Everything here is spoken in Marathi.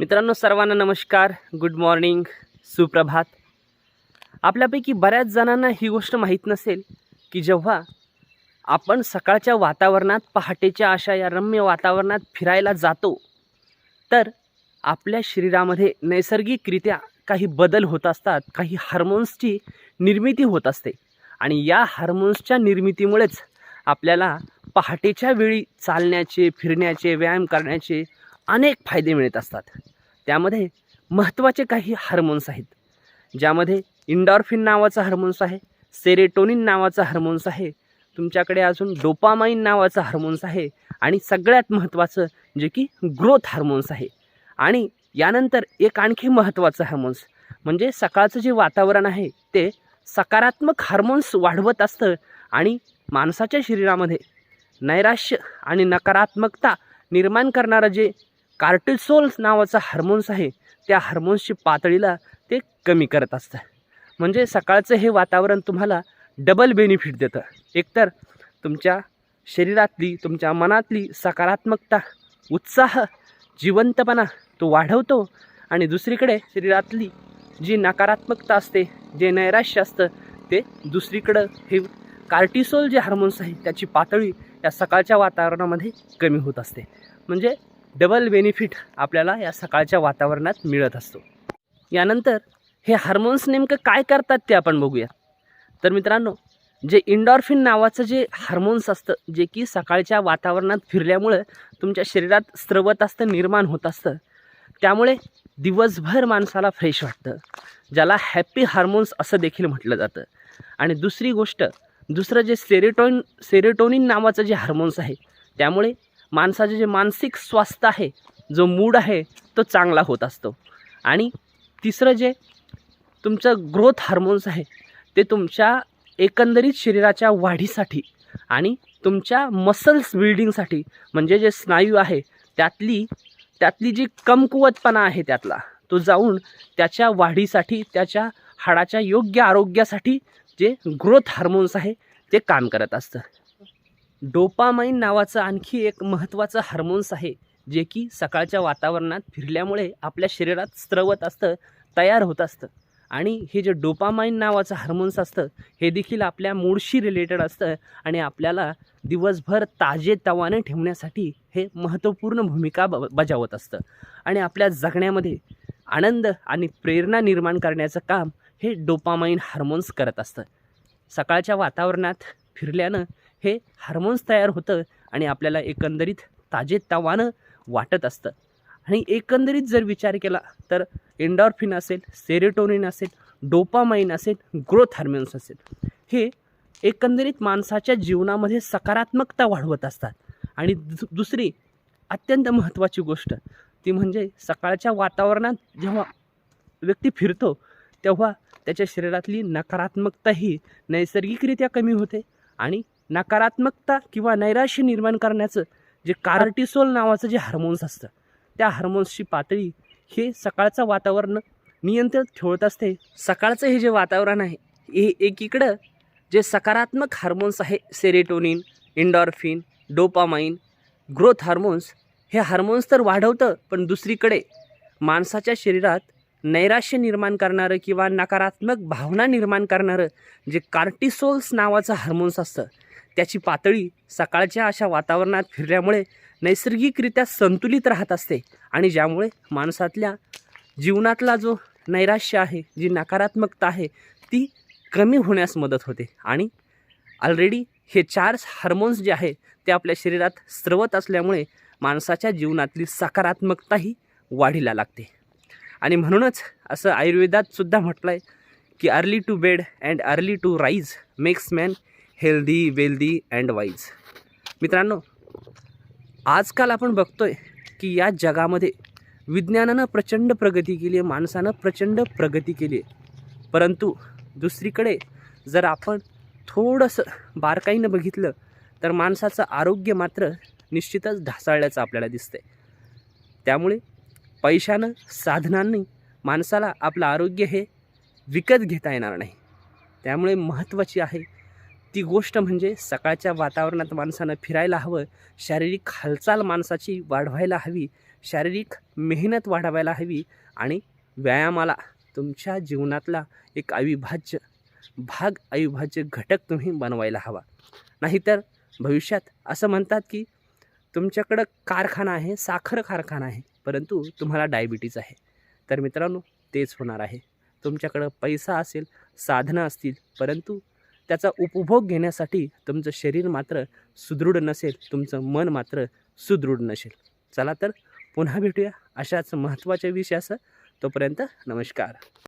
मित्रांनो सर्वांना नमस्कार. गुड मॉर्निंग सुप्रभात. आपल्यापैकी बऱ्याच जणांना ही गोष्ट माहीत नसेल की जेव्हा आपण सकाळच्या वातावरणात पहाटेच्या अशा या रम्य वातावरणात फिरायला जातो तर आपल्या शरीरामध्ये नैसर्गिकरित्या काही बदल होत असतात काही हार्मोन्सची निर्मिती होत असते. आणि या हार्मोन्सच्या निर्मितीमुळेच आपल्याला पहाटेच्या वेळी चालण्याचे फिरण्याचे व्यायाम करण्याचे अनेक फायदे मिळत असतात. त्यामध्ये महत्त्वाचे काही हार्मोन्स आहेत. ज्यामध्ये इंडॉर्फिन नावाचा हार्मोन्स आहे सेरेटोनिन नावाचा हार्मोन्स आहे तुमच्याकडे अजून डोपामाइन नावाचा हार्मोन्स आहे आणि सगळ्यात महत्त्वाचं जे की ग्रोथ हार्मोन्स आहे. आणि यानंतर एक आणखी महत्त्वाचं हार्मोन्स म्हणजे सकाळचं जे वातावरण आहे ते सकारात्मक हार्मोन्स वाढवत असतं आणि माणसाच्या शरीरामध्ये नैराश्य आणि नकारात्मकता निर्माण करणारं जे कार्टिसोल्स नावाचा हार्मोन्स आहे त्या हार्मोन्सची पातळीला ते कमी करत असतं. म्हणजे सकाळचं हे वातावरण तुम्हाला डबल बेनिफिट देतं. एकतर तुमच्या शरीरातली तुमच्या मनातली सकारात्मकता उत्साह जिवंतपणा तो वाढवतो आणि दुसरीकडे शरीरातली जी नकारात्मकता असते जे नैराश्य असतं ते दुसरीकडं हे कार्टिसोल जे हार्मोन्स आहे त्याची पातळी या सकाळच्या वातावरणामध्ये कमी होत असते. म्हणजे डबल बेनिफिट आपल्याला या सकाळच्या वातावरणात मिळत असतो. यानंतर हे हार्मोन्स नेमकं काय करतात ते आपण बघूया. तर मित्रांनो जे इंडॉर्फिन नावाचं जे हार्मोन्स असतं जे की सकाळच्या वातावरणात फिरल्यामुळं तुमच्या शरीरात स्रवत असतं निर्माण होत असतं त्यामुळे दिवसभर माणसाला फ्रेश वाटतं ज्याला हॅपी हार्मोन्स असं देखील म्हटलं जातं. आणि दुसरी गोष्ट दुसरं जे सेरेटोन सेरेटोनिन नावाचं जे हार्मोन्स आहे त्यामुळे माणसाचे जे मानसिक स्वास्थ्य आहे जो मूड आहे तो चांगला होत असतो. आणि तिसरं जे तुमचं ग्रोथ हार्मोन्स आहे ते तुमच्या एकंदरीत शरीराच्या वाढीसाठी आणि तुमच्या मसल्स बिल्डिंगसाठी म्हणजे जे स्नायू आहे त्यातली त्यातली जी कमकुवतपणा आहे त्यातला तो जाऊन त्याच्या वाढीसाठी त्याच्या हाडाच्या योग्य आरोग्यासाठी जे ग्रोथ हार्मोन्स आहे ते काम करत असतं. डोपामाइन नावाचं आणखी एक महत्त्वाचं हार्मोन्स आहे जे की सकाळच्या वातावरणात फिरल्यामुळे आपल्या शरीरात स्त्रवत असतं तयार होत असतं. आणि हे जे डोपामाइन नावाचं हार्मोन्स असतं हे देखील आपल्या मूडशी रिलेटेड असतं आणि आपल्याला दिवसभर ताजे तवाने ठेवण्यासाठी हे महत्त्वपूर्ण भूमिका ब बजावत असतं. आणि आपल्या जगण्यामध्ये आनंद आणि प्रेरणा निर्माण करण्याचं काम हे डोपामाइन हार्मोन्स करत असतं. सकाळच्या वातावरणात फिरल्यानं हे हार्मोन्स तयार होतं आणि आपल्याला एकंदरीत ताजेतवानं वाटत असतं. आणि एकंदरीत जर विचार केला तर एन्डॉर्फिन असेल सेरेटोनिन असेल डोपामाइन असेल ग्रोथ हार्मोन्स असेल हे एकंदरीत माणसाच्या जीवनामध्ये सकारात्मकता वाढवत असतात. आणि दु दुसरी अत्यंत महत्त्वाची गोष्ट ती म्हणजे सकाळच्या वातावरणात जेव्हा व्यक्ती फिरतो तेव्हा त्याच्या शरीरातली नकारात्मकताही नैसर्गिकरित्या कमी होते आणि नकारात्मकता किंवा नैराश्य निर्माण करण्याचं जे कार्टिसोल नावाचं जे हार्मोन्स असतं त्या हार्मोन्सची पातळी हे सकाळचं वातावरण नियंत्रित ठेवत असते. सकाळचं हे जे वातावरण आहे हे एकीकडं जे सकारात्मक हार्मोन्स आहे serotonin endorphin dopamine growth hormones हे हार्मोन्स तर वाढवतं पण दुसरीकडे माणसाच्या शरीरात नैराश्य निर्माण करणारं किंवा नकारात्मक भावना निर्माण करणारं जे कार्टिसोल्स नावाचं हार्मोन्स असतं त्याची पातळी सकाळच्या अशा वातावरणात फिरल्यामुळे नैसर्गिकरित्या संतुलित राहत असते आणि ज्यामुळे माणसातल्या जीवनातला जो नैराश्य आहे जी नकारात्मकता आहे ती कमी होण्यास मदत होते. आणि ऑलरेडी हे चार हार्मोन्स जे आहे ते आपल्या शरीरात स्रवत असल्यामुळे माणसाच्या जीवनातली सकारात्मकताही वाढीला लागते. आणि म्हणूनच असं आयुर्वेदात सुद्धा म्हटलं आहे की early to bed and early to rise makes man healthy wealthy and wise मित्रांनो आजकाल आपण बघतोय की या जगामध्ये विज्ञानानं प्रचंड प्रगती केली आहे माणसानं प्रचंड प्रगती केली आहे. परंतु दुसरीकडे जर आपण थोडंसं बारकाईनं बघितलं तर माणसाचं आरोग्य मात्र निश्चितच ढासाळल्याचं आपल्याला दिसतंय. त्यामुळे पैशानं साधनांनी माणसाला आपलं आरोग्य हे विकत घेता येणार नाही. त्यामुळे महत्त्वाची आहे ती गोष्ट म्हणजे सकाळच्या वातावरणात माणसानं फिरायला हवं शारीरिक हालचाल माणसाची वाढवायला हवी शारीरिक मेहनत वाढवायला हवी आणि व्यायामाला तुमच्या जीवनातला एक अविभाज्य भाग अविभाज्य घटक तुम्ही बनवायला हवा. नाहीतर भविष्यात असं म्हणतात की तुमच्याकडं कारखाना आहे साखर कारखाना आहे परंतु तुम्हाला डायबिटीज आहे. तर मित्रांनो तेच होणार आहे. तुमच्याकडं पैसा असेल साधनं असतील परंतु त्याचा उपभोग घेण्यासाठी तुमचं शरीर मात्र सुदृढ नसेल तुमचं मन मात्र सुदृढ नसेल. चला तर पुन्हा भेटूया अशाच महत्त्वाच्या विषयासह. तोपर्यंत नमस्कार.